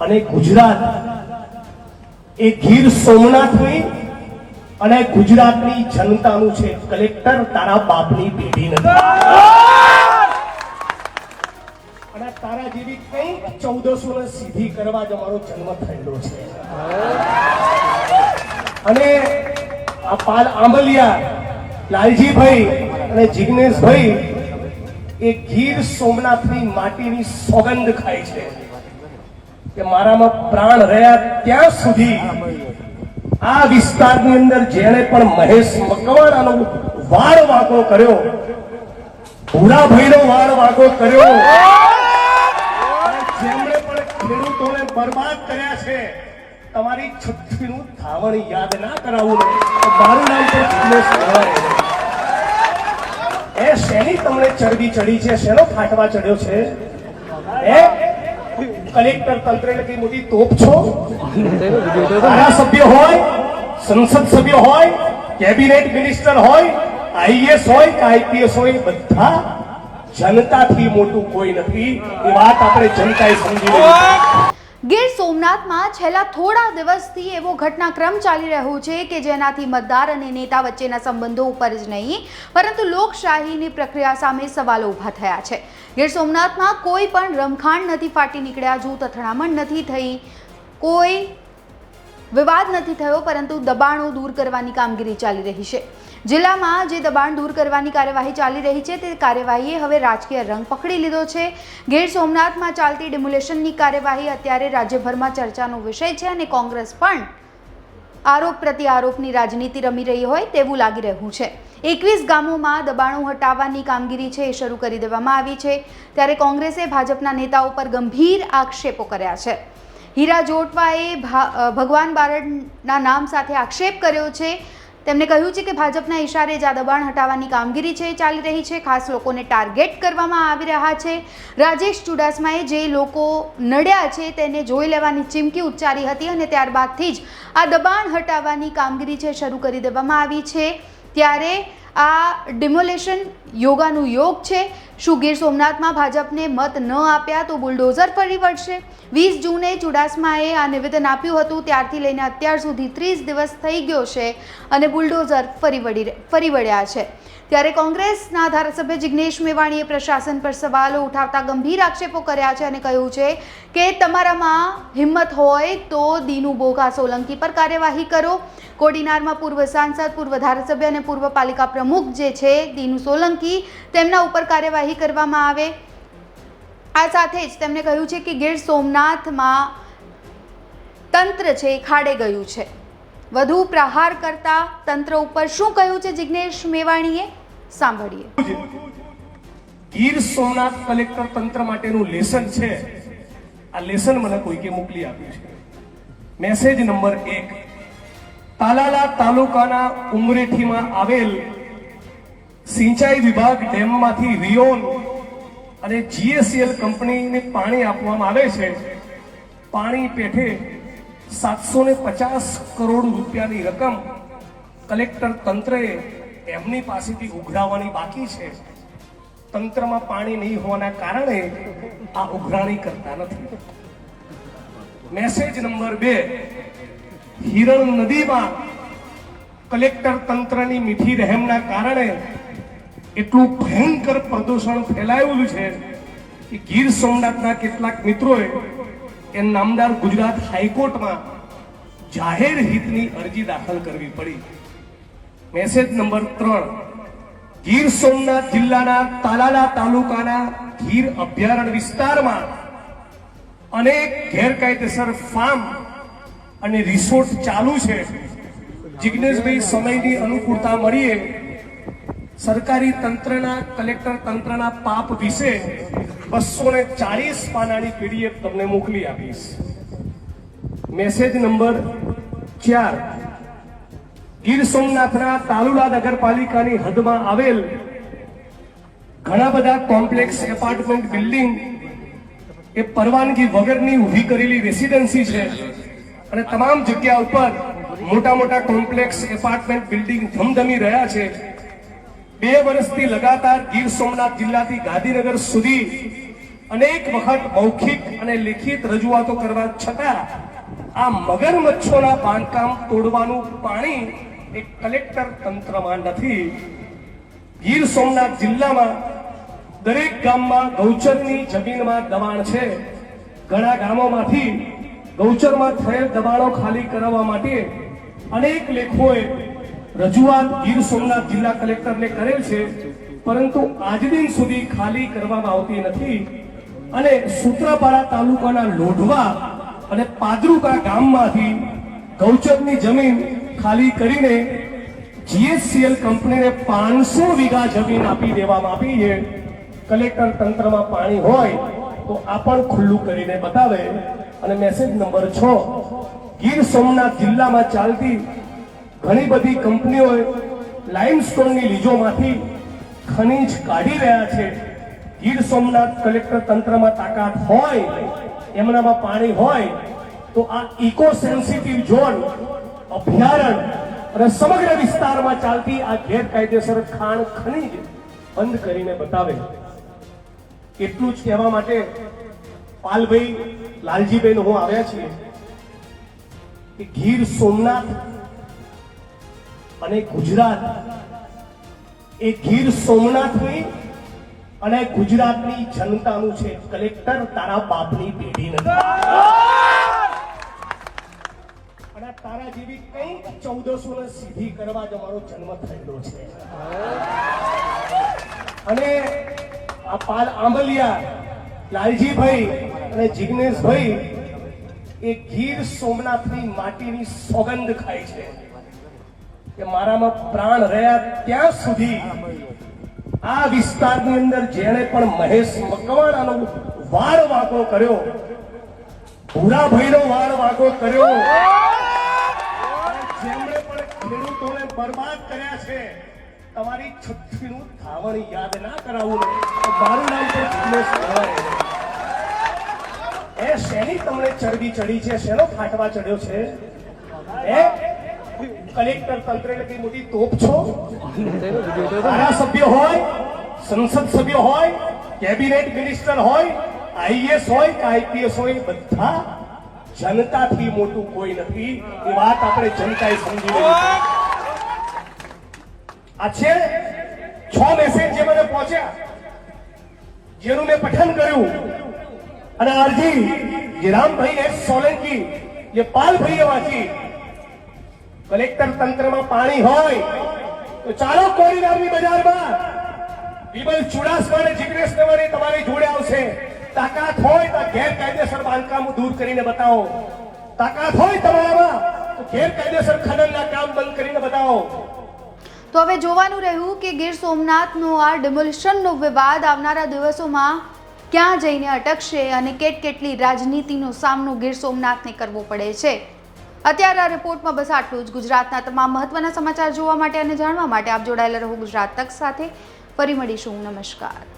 અને ગુજરાત એ ગીર સોમનાથની અને ગુજરાતની જનતાનું છે. કલેક્ટર તારા બાપની પેઢી નથી. અને તારા જેવી કંઈક ચૌદસો ને સીધી કરવા જ અમારો જન્મ થયેલો છે. અને આ પાલ આંબલિયા, લાલજીભાઈ અને જિગ્નેશભાઈ એ ગીર સોમનાથની માટીની સોગંદ ખાય છે. કે મારામાં પ્રાણ રહ્યા ત્યાં સુધી આ વિસ્તારની અંદર જેણે પણ મહેશ મકવાણાનો વાળ વાંકો કર્યો ભૂરાભાઈનો વાળ વાંકો કર્યો જેમણે પણ ખેડૂતોને બરબાદ કર્યા છે, તમારી છઠ્ઠીનું ધાવણ યાદ ના કરાવું ને, તો મારું નામ તો એ શેની તમને ચરબી ચડી છે? શેનો ફાટવા ચડ્યો છે? એ કલેક્ટર તંત્ર એટલે કઈ મોટી તોપ છો? ધારાસભ્ય હોય, સંસદ સભ્ય હોય, કેબિનેટ મિનિસ્ટર હોય, આઈએસ હોય કે આઈપીએસ હોય બધા જનતાથી મોટું કોઈ નથી. એ વાત આપણે જનતાએ સમજી લેવી. ગીર સોમનાથમાં છેલ્લા થોડા દિવસથી એવો ઘટનાક્રમ ચાલી રહ્યો છે કે જેનાથી મતદાર અને નેતા વચ્ચેના સંબંધો ઉપર જ નહીં, પરંતુ લોકશાહીની પ્રક્રિયા સામે સવાલો ઊભા થયા છે. ગીર સોમનાથમાં કોઈ પણ રમખાણ નથી ફાટી નીકળ્યા, જૂથ અથડામણ નથી થઈ, કોઈ વિવાદ નથી થયો, પરંતુ દબાણો દૂર કરવાની કામગીરી ચાલી રહી છે. જિલ્લામાં જે દબાણ દૂર કરવાની કાર્યવાહી ચાલી રહી છે, તે કાર્યવાહીએ હવે રાજકીય રંગ પકડી લીધો છે. ગીર સોમનાથમાં ચાલતી ડિમોલેશનની કાર્યવાહી અત્યારે રાજ્યભરમાં ચર્ચાનો વિષય છે અને કોંગ્રેસ પણ આરોપ પ્રતિ આરોપની રાજનીતિ રમી રહી હોય તેવું લાગી રહ્યું છે. એકવીસ ગામોમાં દબાણો હટાવવાની કામગીરી છે એ શરૂ કરી દેવામાં આવી છે. ત્યારે કોંગ્રેસે ભાજપના નેતાઓ પર ગંભીર આક્ષેપો કર્યા છે. હીરા જોટવાએ ભગવાન બારડના નામ સાથે આક્ષેપ કર્યો છે. તેમણે કહ્યું છે કે ભાજપના ઇશારે જ આ દબાણ હટાવવાની કામગીરી છે, ચાલી રહી છે. ખાસ લોકોને ટાર્ગેટ કરવામાં આવી રહ્યા છે. રાજેશ ચુડાસમાએ જે લોકો નડ્યા છે તેને જોઈ લેવાની ચીમકી ઉચ્ચારી હતી અને ત્યારબાદથી જ આ દબાણ હટાવવાની કામગીરી છે શરૂ કરી દેવામાં આવી છે. ત્યારે આ ડિમોલેશન યોગાનું યોગ છે. શું ગીર સોમનાથમાં ભાજપને મત ન આપ્યા તો બુલડોઝર ફરી વળશે? વીસ જૂને ચુડાસમાએ આ નિવેદન આપ્યું હતું. ત્યારથી લઈને અત્યાર સુધી ત્રીસ દિવસ થઈ ગયો છે અને બુલડોઝર ફરી વળી ફરી વળ્યા છે. ત્યારે કોંગ્રેસના ધારાસભ્ય જિગ્નેશ મેવાણીએ પ્રશાસન પર સવાલો ઉઠાવતા ગંભીર આક્ષેપો કર્યા છે અને કહ્યું છે કે તમારામાં હિંમત હોય તો દીનુ બોઘા સોલંકી પર કાર્યવાહી કરો. કોડીનારમાં પૂર્વ સાંસદ, પૂર્વ ધારાસભ્ય અને પૂર્વ પાલિકા પ્રમુખ જે છે, દીનુ સોલંકી, તેમના ઉપર કાર્યવાહી કરવામાં આવે. આ સાથે જ તેમણે કહ્યું છે કે ગીર સોમનાથમાં તંત્ર છે ખાડે ગયું છે. વધુ પ્રહાર કરતા તંત્ર ઉપર શું કહ્યું છે જિગ્નેશ મેવાણીએ? સાંભળીએ. ગીર સોમનાથ કલેક્ટર તંત્ર માટેનું લેસન છે. આ લેસન મને કોઈકે મોકલી આપ્યું છે. મેસેજ નંબર એક. તાલાલા તાલુકાના ઉમરેઠીમાં આવેલ સિંચાઈ વિભાગ ડેમમાંથી રિયોન અને જીએસએલ કંપનીને પાણી આપવામાં આવે છે. પાણી પેઠે સાતસો ને પચાસ કરોડ રૂપિયાની રકમ કલેક્ટર તંત્રએ એમની પાસેથી ઉઘરાવવાની બાકી છે. તંત્રમાં પાણી નહીં હોવાના કારણે આ ઉઘરાણી કરતા નથી. મેસેજ નંબર બે. હિરણ નદીમાં કલેક્ટર તંત્રની મીઠી રહેમના કારણે એટલું ભયંકર પ્રદૂષણ ફેલાયેલું છે કે ગીર સોમનાથના કેટલાક મિત્રોએ એ નામદાર ગુજરાત હાઈકોર્ટમાં જાહેર હિતની અરજી દાખલ કરવી પડી. મેસેજ નંબર ત્રણ ગીર સોમનાથ જિલ્લાના તાલાલા તાલુકાના ગીર અભયારણ્ય વિસ્તારમાં અનેક ગેરકાયદેસર ફાર્મ અને રિસોર્ટ ચાલુ છે. જિજ્ઞેશભાઈ સમયની અનુકૂળતા મળીએ સરકારી તંત્રના, કલેક્ટર તંત્રના પાપ વિશે બસો ને ચાલીસ પાનાની પીડીએફ તમને મોકલી આપીશ. મેસેજ નંબર ચાર. ગીર સોમનાથના તાલુલા નગરપાલિકાની હદમાં આવેલ ઘણા બધા કોમ્પ્લેક્સ, એપાર્ટમેન્ટ, બિલ્ડિંગ એ પરવાનગી વગરની ઊભી કરેલી રેસિડેન્સી છે. અને તમામ જગ્યા ઉપર મોટા મોટા કોમ્પ્લેક્સ, એપાર્ટમેન્ટ, બિલ્ડિંગ ધમધમી રહ્યા છે. બે વર્ષથી લગાતાર ગીર સોમનાથ જિલ્લાથી ગાંધીનગર સુધી અનેક વખત મૌખિક અને લેખિત રજૂઆતો કરવા છતાં આ મગરમચ્છોના બાંધકામ તોડવાનું પાણી એ કલેક્ટર તંત્રમાં નથી. ગીર સોમનાથ જિલ્લામાં દરેક ગામમાં ગૌચરની જમીનમાં દબાણ છે. ઘણા ગામોમાંથી ગૌચરમાં થયેલ દબાણો ખાલી કરાવવા માટે અનેક લેખોએ રજૂઆત ગીર સોમનાથ જિલ્લા કલેક્ટરને કરેલ છે. પરંતુ આજ દિન સુધી ખાલી કરવામાં આવતી નથી. અને સૂત્રાપાડા તાલુકાના લોઢવા અને પાદરુકા ગામમાંથી ગૌચરની જમીન ખાલી કરીને જીએસસીએલ કંપનીને પાંચસો વીઘા જમીન આપી દેવામાં છે. કલેક્ટર તંત્રમાં પાણી હોય તો આ પણ ખુલ્લું કરીને બતાવે. અને મેસેજ નંબર છ, ગીર સોમનાથ જિલ્લામાં ચાલતી ઘણી બધી કંપનીઓએ લાઇમસ્ટોનની લીજોમાંથી ખનીજ કાઢી રહ્યા છે. ગીર સોમનાથ કલેક્ટર તંત્રમાં તાકાત હોય, એમનામાં પાણી હોય, તો આ ઇકો સેન્સિટિવ ઝોન અભયારણ્ય અને સમગ્ર વિસ્તારમાં ચાલતી આ ગેરકાયદેસર ખાણ ખનીજ બંધ કરીને બતાવે. એટલું જ કહેવા માટે પાલભાઈ લાલજીબેન હું આવ્યા છીએ કે ગીર સોમનાથ અને ગુજરાત, એ ગીર સોમનાથની અને ગુજરાતની જનતાનું છે. કલેક્ટર તારા બાપની પેઢી નથી. અને તારા જેવી કઈ ચૌદસો ને સીધી કરવા જ અમારો જન્મ થયેલો છે. અને આ પાલ આંબલિયા, લાલજીભાઈ અને જિગ્નેશભાઈ એ ગીર સોમનાથની માટીની સોગંદ ખાય છે. કે મારામાં પ્રાણ રહ્યા ત્યાં સુધી આ વિસ્તારની અંદર જેણે પણ મહેશ મકવાણાનો વાળ વાંકો કર્યો, ભૂરાભાઈનો વાળ વાંકો કર્યો જેમણે પણ ખેડૂતોને બરબાદ કર્યા છે. તમારી છઠ્ઠીનું ધાવણ યાદ ના કરાવું તો મારું નામ તો કહેવાય એ શેની તમને ચરબી ચડી છે? શેનો ફાટવા ચડ્યો છે? એ કલેક્ટર તંત્ર કઈ મોટી તોપ છો? ધારાસભ્ય હોય, સંસદ સભ્ય હોય, કેબિનેટ મિનિસ્ટર હોય, આઈએસ હોય કે આઈપીએસ હોય બધા જનતાથી મોટું કોઈ નથી. એ વાત આપણે જનતાએ સમજી લેવી છે. આ છે મેસેજ જે મને પહોંચ્યા, જેનું મેં પઠન કર્યું. અને અરજી, જે રામભાઈ એસ સોલંકી, જે પાલભાઈએ વાંચી. કલેક્ટર તંત્રમાં પાણી હોય, તો ચાલો કોરીનારની બજારમાં. વિમલ ચુડાસમા અને જિગ્નેશ નવારી તમારી જોડે આવશે. તાકાત હોય તો ગેરકાયદેસર બાંધકામ દૂર કરીને બતાવો. તાકાત હોય તમારામાં, તો ગેરકાયદેસર ખનનના કામ બંધ કરીને બતાવો. તો હવે જોવાનું રહ્યું કે ગીર સોમનાથનો આ ડિમોલિશનનો વિવાદ આવનારા દિવસોમાં ક્યાં જઈને અટકશે અને કેટ કેટલી રાજનીતિનો સામનો ગીર સોમનાથને કરવો પડે છે. અત્યારે આ રિપોર્ટમાં બસ આટલું જ. ગુજરાતના તમામ મહત્વના સમાચાર જોવા માટે અને જાણવા માટે આપ જોડાયેલા રહો ગુજરાત તક સાથે. ફરી મળીશું. નમસ્કાર.